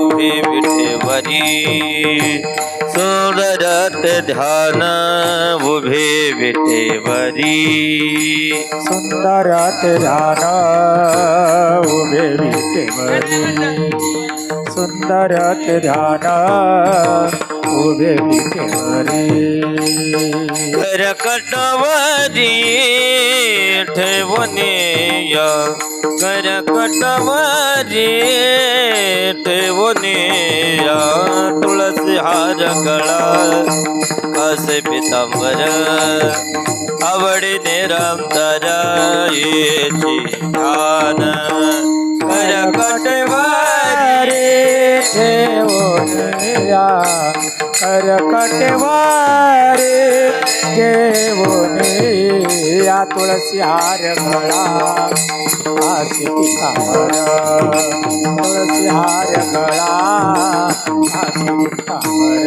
उभी बिठेवरी ध्यान उभे बिठेवरी सुंदरत ध्यान उभे बिठेवरी सुंदरत ध्यान उभे बिठेवरी घर कटवरी ठेवने या करकटवरी ठेवणे या तुळसी हार गळा. असे पितांबर आवडी निरंतर करकटवारे घेऊनिया तुळसी हार गळा आशी पितांबर तुळसी हार गळा आशी पितांबर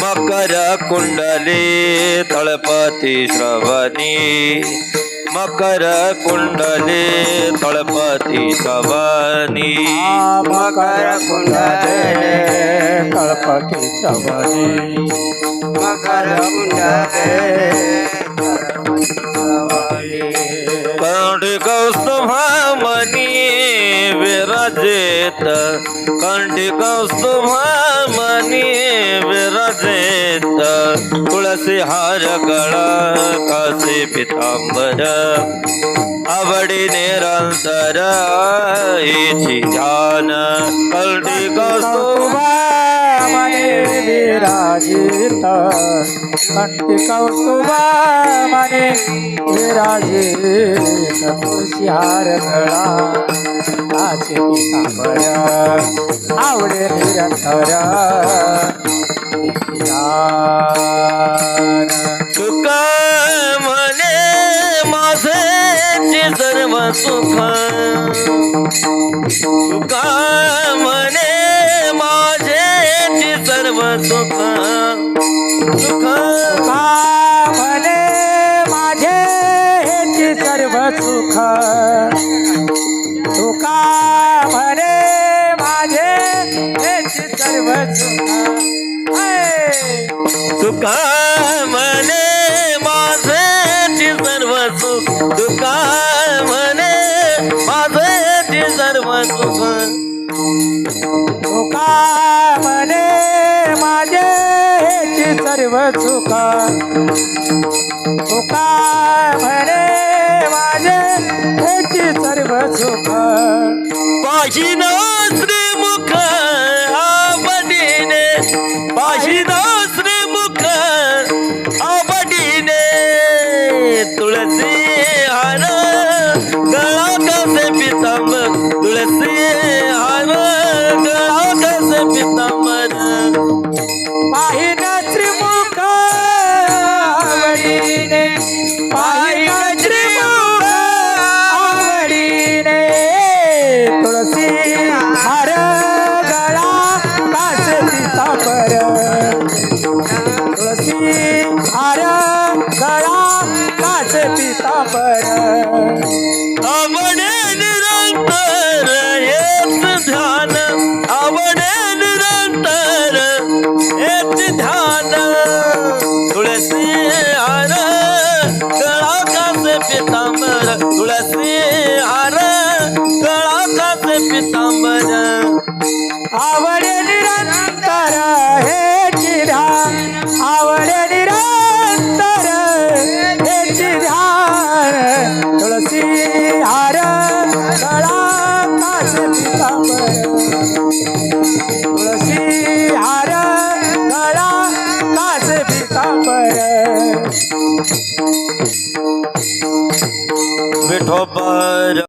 मकर कुंडली तळपती श्रवणी मकर कुंडली तळपती श्रवणी. मकर कुंडले कळपती चवनी मकर कंठी कौस्तुभामणी विराजेत। कंठी कौस्तुभामणी विराजेत। तुळसी हार गळा कासे पितांबर आवडी निरंतर हिची ध्यान कंठी कौस्तुभा मने विराजित कंठी कौतुबा मने विराजित तुळशी हार गळा काचे पितांबर आवडे निरंतर ध्यान. मने माझे सर्व सुख तुका मने सुख माझे हेची सर्व सुख. तुका म्हणे माझे हेची सर्व सुख! तुका म्हणे माझे सर्व सुख. तुका म्हणे माझे सर्व सुख. तुका म्हणे सर्व चुका. चुका म्हणे माझे हेची सर्व पाशी पाहिन श्रीमुख आवडीने पाशी पाहिन श्रीमुख आवडीने. तुळसी हार गळा कसे पिता? पितांबर आवडे निरंतर हेच ध्यान. आवडे निरंतर हेच ध्यान. तुळसी हार गळा कासे पितांबर. तुळसी हार गळा कासे पितांबर. आवडे तुळसी हार गळा कास पितांबर. हार गळा कास पितांबर. विठोबर